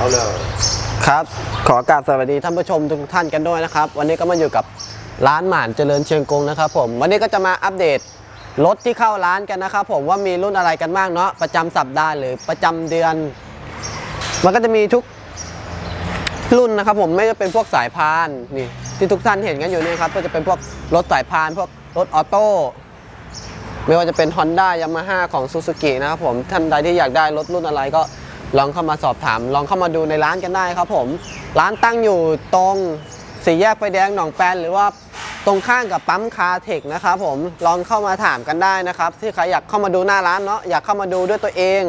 เอาเลยครับ ขอกราบสวัสดีท่านผู้ชมทุกท่านกันด้วยนะครับ วันนี้ก็มาอยู่กับร้านหม่านเจริญเชียงกงนะครับผมวันนี้ก็จะมาอัปเดตรถที่เข้าร้านกันนะครับผมว่ามีรุ่นอะไรกันบ้างเนาะประจำสัปดาห์หรือประจำเดือน มันก็จะมีทุกรุ่นนะครับผมไม่ว่าเป็นพวกสายพานนี่ที่ทุกท่านเห็นกันอยู่นี่ครับก็จะเป็นพวกรถสายพาน พวกรถออโต้ไม่ว่าจะเป็น Honda Yamaha ของ Suzuki นะครับผมท่านใดที่อยากได้รถรุ่นอะไรก็ ลองเข้ามาสอบถาม ลองเข้ามาดูในร้านกันได้ครับผม ร้านตั้งอยู่ตรงสี่แยกไฟแดงหนองแปนหรือว่าตรงข้างกับปั๊มคาเทคนะครับผมลองเข้ามาถามกันได้นะครับที่ใครอยากเข้ามาดูหน้าร้านเนาะอยากเข้ามาดูด้วยตัวเอง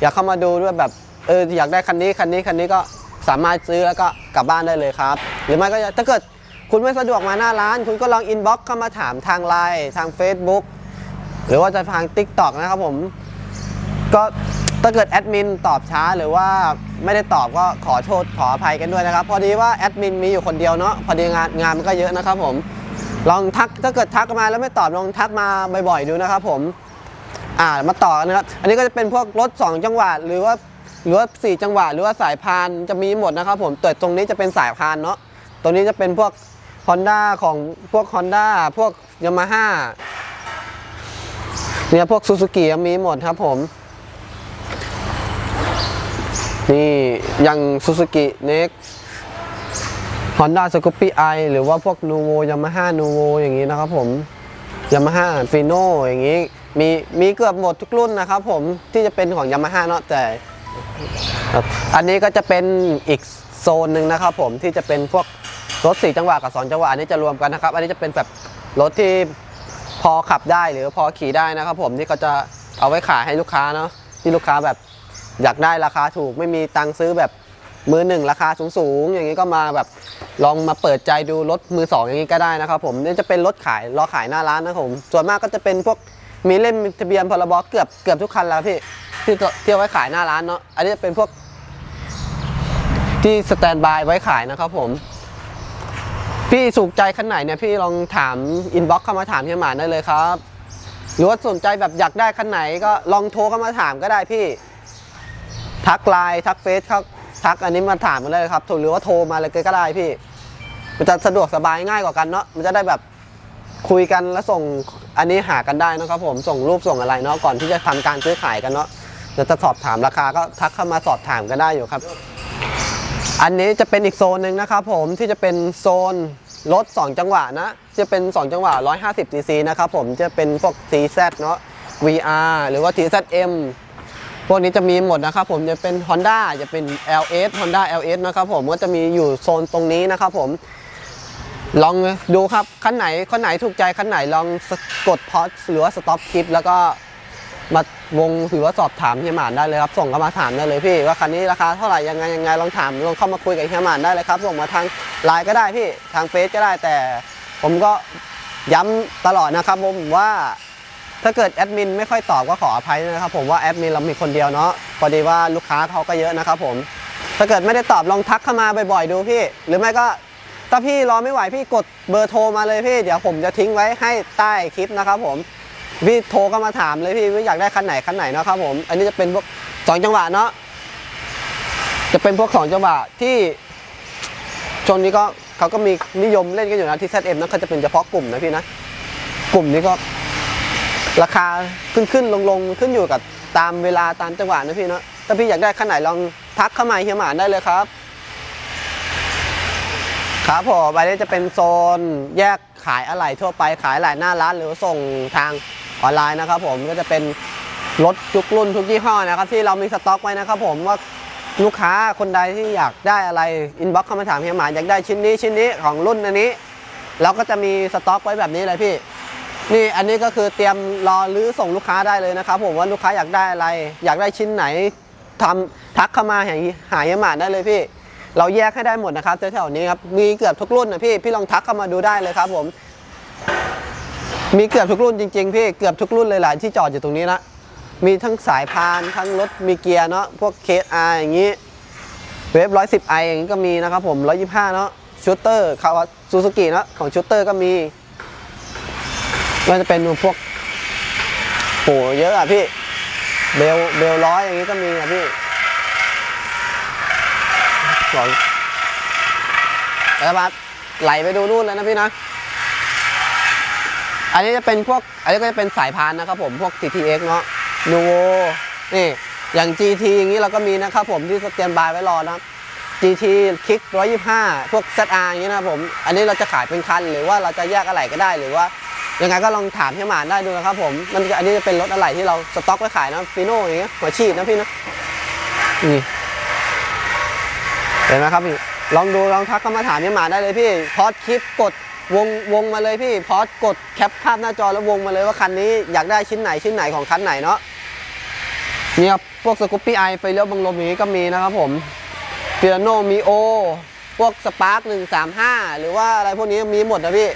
อยากเข้ามาดูด้วยแบบเอออยากได้คันนี้คันนี้คันนี้ก็สามารถซื้อแล้วก็กลับบ้านได้เลยครับ หรือไม่ก็ถ้าเกิดคุณไม่สะดวกมาหน้าร้าน คุณก็ลองอินบ็อกซ์เข้ามาถามทางไลน์ทาง Facebook หรือว่าจะทาง Tik t o อกนะครับผม ก็ ถ้าเกิดแอดมินตอบช้าหรือว่าไม่ได้ตอบก็ขอโทษขออภัยกันด้วยนะครับ พอดีว่าแอดมินมีอยู่คนเดียวเนาะพอดีงานงานมันก็เยอะนะครับผมลองทักถ้าเกิดทักมาแล้วไม่ตอบลองทักมาบ่อยๆดูนะครับผมอ่ามาต่อกันนะครับอันนี้ก็จะเป็นพวกรถ 2 จังหวะหรือว่าหรือว่า4จังหวะหรือว่าสายพานจะมีหมดนะครับผมแต่ตรงนี้จะเป็นสายพานเนาะตรงนี้จะเป็นพวก Honda ของพวก Honda พวก Yamaha เนี่ยพวก Suzuki มีหมดครับผม นี่อย่าง Suzuki Next Honda Scoopy i หรือว่าพวก Nuvo Yamaha Nuvo อย่างนี้นะครับผมยามาฮ่าฟีโนอย่างนี้ มีมีเกือบหมดทุกรุ่นนะครับผมที่จะเป็นของยามาฮ่าเนาะแต่ อันนี้ก็จะเป็นอีกโซนหนึ่งนะครับผมที่จะเป็นพวกรถ4จังหวะกับ2จังหวะอันนี้จะรวมกันนะครับ อันนี้จะเป็นแบบรถที่พอขับได้หรือพอขี่ได้นะครับผมที่เขาจะเอาไว้ขายให้ลูกค้าเนาะที่ลูกค้าแบบ อยากได้ราคาถูกไม่มีตังค์ซื้อแบบมือหนึ่งราคาสูงๆ อย่างนี้ก็มาแบบลองมาเปิดใจดูรถมือสองอย่างนี้ก็ได้นะครับผมนี่จะเป็นรถขายรอขายหน้าร้านนะครับผมส่วนมากก็จะเป็นพวกมีเล่มทะเบียนพรบเกือบเกือบทุกคันแล้วพี่ที่เที่เอาไว้ขายหน้าร้านเนาะอันนี้จะเป็นพวก ที่สแตนบายไว้ขายนะครับผม พี่สุขใจคันไหนเนี่ยพี่ลองถามอินบ็อกเข้ามาถามเฮียหมานได้เลยครับ หรือว่าสนใจแบบอยากได้คันไหนก็ลองโทรเข้ามาถามก็ได้พี่ ทักไลน์ทักเฟซครับทักอันนี้มาถามมาเลยครับหรือว่าโทรมาเลยก็ได้พี่ มันจะสะดวกสบายง่ายกว่ากันเนาะมันจะได้แบบคุยกันแล้วส่งอันนี้หากันได้นะครับผมส่งรูปส่งอะไรเนาะก่อนที่จะทำการซื้อขายกันเนาะเดี๋ยวจะสอบถามราคาก็ทักเข้ามาสอบถามกันได้อยู่ครับ อันนี้จะเป็นอีกโซนหนึ่งนะครับผมที่จะเป็นโซนรถ2 จังหวะนะ จะเป็น 2 จังหวะ 150 cc นะครับผมจะเป็นพวก TZ เนาะ VR หรือว่า TZM พวกนี้จะมีหมดนะครับผมจะเป็น Honda จะเป็น LS Honda LS นะครับผมก็จะมีอยู่โซนตรงนี้นะครับผมลองดูครับคันไหนคันไหนถูกใจคันไหนลองกดพอสหรือว่าสต็อปคลิปแล้วก็มาวงหรือว่าสอบถามเฮียหมานได้เลยครับส่งเข้ามาถามได้เลยพี่ว่าคันนี้ราคาเท่าไหร่ยังไงยังไงลองถามลองเข้ามาคุยกับเฮียหมานได้เลยครับ ส่งมาทางไลน์ก็ได้พี่ทางเฟซก็ได้แต่ ผมก็ย้ำตลอดนะครับผมว่า ถ้าเกิดแอดมินไม่ค่อยตอบก็ขออภัยด้วยนะครับผมว่าแอดมินเรามีคนเดียวเนาะพอดีว่าลูกค้าเขาก็เยอะนะครับผมถ้าเกิดไม่ได้ตอบลองทักเข้ามาบ่อยๆดูพี่ หรือไม่ก็ถ้าพี่รอไม่ไหวพี่กดเบอร์โทรมาเลยพี่ เดี๋ยวผมจะทิ้งไว้ให้ใต้คลิปนะครับผมพี่โทรก็มาถามเลยพี่ว่าอยากได้คันไหนคันไหนนะครับผม อันนี้จะเป็นพวกสองจังหวะเนาะจะเป็นพวกสองจังหวะที่ชนนี้ก็เขาก็มีนิยมเล่นกันอยู่นะที่ ZM นะเขาจะเป็นเฉพาะกลุ่มนะพี่นะกลุ่มนี้ก็ ราคาขึ้นขึ้นลงลงขึ้นอยู่กับตามเวลาตามจังหวะนะพี่เนาะถ้าพี่อยากได้คันไหนลองทักเข้ามาเฮียหมานได้เลยครับ ครับผมอันนี้จะเป็นโซนแยกขายอะไหล่ทั่วไปขายอะไหล่หน้าร้านหรือส่งทางออนไลน์นะครับ ผมก็จะเป็นรถทุกรุ่นทุกยี่ห้อนะครับ ที่เรามีสต็อกไว้นะครับ ผมว่าลูกค้าคนใดที่อยากได้อะไรอินบ็อกเข้ามาถามเฮียหมานอยากได้ชิ้นนี้ชิ้นนี้ของรุ่นอันนี้เราก็จะมีสต็อกไว้แบบนี้เลยพี่ นี่อันนี้ก็คือเตรียมรอหรือส่งลูกค้าได้เลยนะครับผมว่าลูกค้าอยากได้อะไร อยากได้ชิ้นไหนทำทักเข้ามาหาหายหมาได้เลยพี่ เราแยกให้ได้หมดนะครับแถวๆนี้ครับมีเกือบทุกรุ่นนะพี่พี่ลองทักเข้ามาดูได้เลยครับผม มีเกือบทุกรุ่นจริงๆพี่เกือบทุกรุ่นเลยหละที่จอดอยู่ตรงนี้นะมีทั้งสายพานทั้งรถมีเกียร์เนาะพวกเคสอาร์อย่างนี้เวฟร้อยสิบไออย่างนี้ก็มีนะครับผมร้อยยี่ห้าเนาะชูเตอร์คาวาซูซูกิเนาะของชูเตอร์ก็มี มันจะเป็นพวกโหเยอะอะพี่ เบลเบลร้อยอย่างนี้ก็มีอะพี่สองแล้วมาไหลไปดูนู่นเลยนะพี่นะ อันนี้จะเป็นพวก อันนี้ก็จะเป็นสายพานนะครับผม พวก GTX เนาะนูโวนี่ อย่าง GT อย่างนี้เราก็มีนะครับผมที่สเตรียมบายไว้รอนะครับ GT คลิก125 พวก ZR อย่างนี้นะครับผม อันนี้เราจะขายเป็นคัน หรือว่าเราจะแยกอะไหล่ก็ได้ หรือว่า ยังไงก็ลองถามพี่หมานได้ดูนะครับผมมันอันนี้จะเป็นรถอะไหล่ที่เราสต็อกไว้ขายนะฟีโน่อย่างเงี้ยหัวฉีดนะพี่นะนี่เห็นไหมครับพี่ลองดูลองทักเข้ามาถามพี่หมาได้เลยพี่พอดคลิปกดวงวงมาเลยพี่พอดกดแคปภาพหน้าจอแล้ววงมาเลยว่าคันนี้อยากได้ชิ้นไหนชิ้นไหนของคันไหนเนาะเนี่ยพวกสกูปปี้ไอไฟเลี้ยวบังลมอย่างนี้ก็มีนะครับผมเฟียโนมีโอพวกสปาร์คหนึ่งสามห้าหรือว่าอะไรพวกนี้มีหมดนะพี่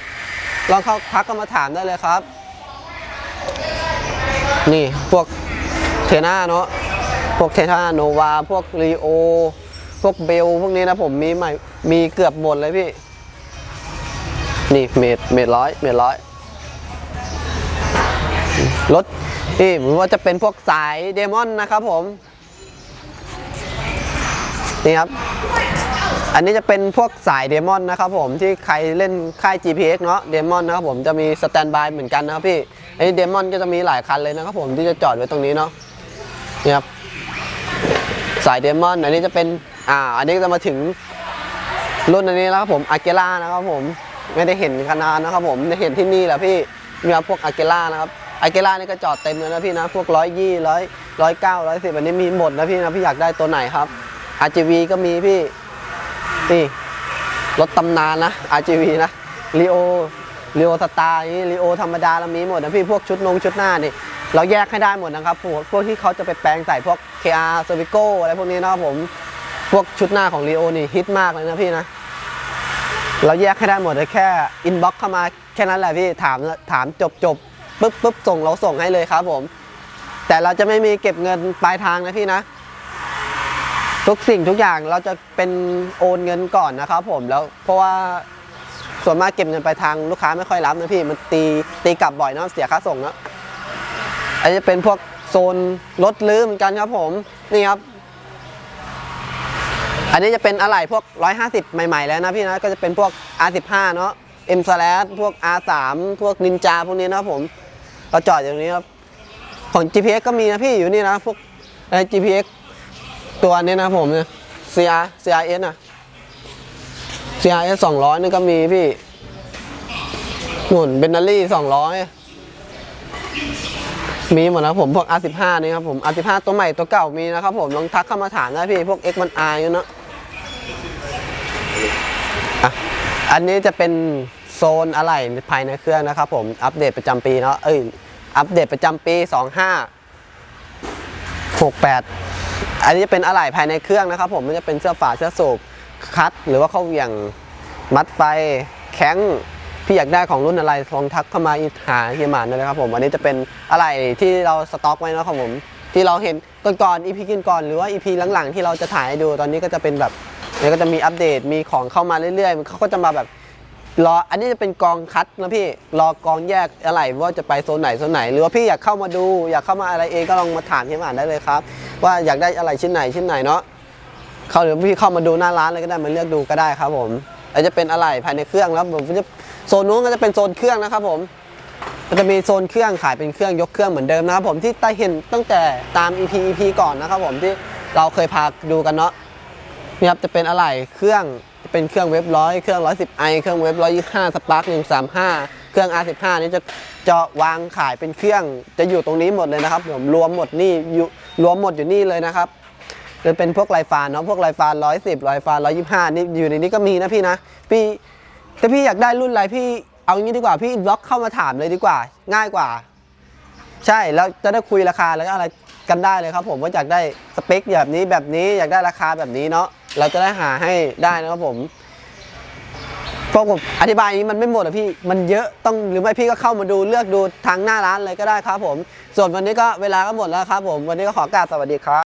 ลองเข้าทักเข้ามาถามได้เลยครับ นี่พวกเทน่าเนาะพวกเทน่าโนวาพวกรีโอพวกเบลพวกนี้นะผมมีใหม่มีเกือบหมดเลยพี่ นี่เมตรเมตรร้อยเมตรร้อยรถนี่หรือว่าจะเป็นพวกสายเดมอนนะครับผม นี่ครับ อันนี้จะเป็นพวกสายเดมอนนะครับผมที่ใครเล่นค่าย GPX เนาะเดมอนนะครับผมจะมีสแตนบายเหมือนกันนะครับพี่ไอ้เดมอนก็จะมีหลายคันเลยนะครับผมที่จะจอดไว้ตรงนี้เนาะนี่ครับสายเดมอนอันนี้จะเป็นอ่าอันนี้จะมาถึงรุ่นอันนี้แล้วครับผมอาเกล่านะครับผมไม่ได้เห็นขนาดนะครับผมได้เห็นที่นี่แหละพี่มีพวกอาเกล่านะครับอาเกล่านี่ก็จอดเต็มเลยนะพี่นะพวกร้อยยี่ร้อยร้อยเก้าร้อยสิบอันนี้มีหมดนะพี่นะพี่อยากได้ตัวไหนครับ RGV ก็มีพี่ นี่ รถตำนานนะ RGV นะรีโอรีโอสตาร์นี่รีโอธรรมดาเรามีหมดนะพี่ พวกชุดนงชุดหน้านี่ เราแยกให้ได้หมดนะครับ พวกพวกที่เขาจะไปแปลงใส่พวก KR c e r v i c o อะไรพวกนี้นะครับผม พวกชุดหน้าของรีโอนี่ฮิตมากเลยนะพี่นะ เราแยกให้ได้หมดเลยแค่อินบ็อกเข้ามาแค่นั้นแหละพี่ ถามถามจบจบปุ๊บปุ๊บส่งเราส่งให้เลยครับผม แต่เราจะไม่มีเก็บเงินปลายทางนะพี่นะ ทุกสิ่งทุกอย่างเราจะเป็นโอนเงินก่อนนะครับผมแล้วเพราะว่าส่วนมากเก็บเงินไปทางลูกค้าไม่ค่อยรับนะพี่มันตีตีกลับบ่อยเนาะเสียค่าส่งเนาะอันนี้จะเป็นพวกโซนรถลื้อเหมือนกันครับผมนี่ครับ อันนี้จะเป็นอะไหล่พวก 150 ใหม่ ๆ แล้วนะพี่นะก็จะเป็นพวก R15 เนาะ M slash พวก R3 พวกนินจาพวกนี้นะผมเราจอดอย่างนี้ครับของ GPX ก็มีนะพี่อยู่นี่นะพวกไร GPX ตัวนี้นะผมเนี่ย CR CRS นะ CRS 200นี่ก็มีพี่นุ่นเบนนารี่200 มีหมดนะผมพวก R15 นี่ครับผม R15 ตัวใหม่ตัวเก่ามีนะครับผมลองทักเข้ามาถามได้พี่ พวก X1R อยู่เนอะอะอันนี้จะเป็นโซนอะไหล่ภายในเครื่องนะครับผมอัปเดตประจำปีเนาะเอ้ยอัปเดตประจำปี 25 68 อันนี้จะเป็นอะไหล่ภายในเครื่องนะครับ ผมมันจะเป็นเสื้อฝาเสื้อสูบคัด หรือว่าเข้าเหวี่ยงมัดไฟแข้งพี่อยากได้ของรุ่นอะไรลองทักเข้ามาหาเฮียหมานได้เลยครับผมอันนี้จะเป็นอะไรที่เราสต็อกไว้นะครับผมที่เราเห็นก่อนๆ EP กินก่อนหรือว่า EP หลังๆ ที่เราจะถ่ายให้ดูตอนนี้ก็จะเป็นแบบเนี่ยก็จะมีอัปเดตมีของเข้ามาเรื่อยๆมันเขาก็จะมาแบบ รออันนี้จะเป็นกองคัดนะพี่รอกองแยกอะไรว่าจะไปโซนไหนโซนไหน หรือว่าพี่อยากเข้ามาดู อยากเข้ามาอะไรเองก็ลองมาถามที่อ่านได้เลยครับ ว่าอยากได้อะไรชิ้นไหนชิ้นไหนเนาะเข้าหรือพี่เข้ามาดูหน้าร้านเลยก็ได้มาเลือกดูก็ได้ครับผมอาจจะเป็นอะไรภายในเครื่องแล้วผมจะโซนนู้นก็จะเป็นโซนเครื่องนะครับผมก็จะมีโซนเครื่องขายเป็นเครื่องยกเครื่องเหมือนเดิมนะครับผมที่ได้เห็นตั้งแต่ตาม EP EP ก่อนนะครับผมที่เราเคยพาดูกันเนาะนี่ครับจะเป็นอะไรเครื่อง เป็นเครื่องเว็บร้อยเครื่อง 110 i เครื่องเว็บ125สปาร์ค135 เครื่อง R15 นี่จะจะวางขายเป็นเครื่องจะอยู่ตรงนี้หมดเลยนะครับผมรวมหมดนี่อยู่รวมหมดอยู่นี่เลยนะครับจะเป็นพวกไลฟานเนาะพวกไลฟาน110ไลฟาน125 นี่อยู่ในนี้ก็มีนะพี่นะ พี่ถ้าพี่อยากได้รุ่นอะไรพี่เอางี้ดีกว่าพี่บล็อกเข้ามาถามเลยดีกว่า ง่ายกว่า ใช่แล้วจะได้คุยราคาแล้วก็อะไรกันได้เลยครับ ผมว่าอยากได้สเปคแบบนี้แบบนี้อยากได้ราคาแบบนี้เนาะ เราจะได้หาให้ได้นะครับผมพราะผมอธิบายอย่างนี้มันไม่หมดอะพี่ มันเยอะต้องหรือไม่พี่ก็เข้ามาดูเลือกดูทางหน้าร้านเลยก็ได้ครับผม ส่วนวันนี้ก็เวลาก็หมดแล้วครับผม วันนี้ก็ขอกราบสวัสดีครับ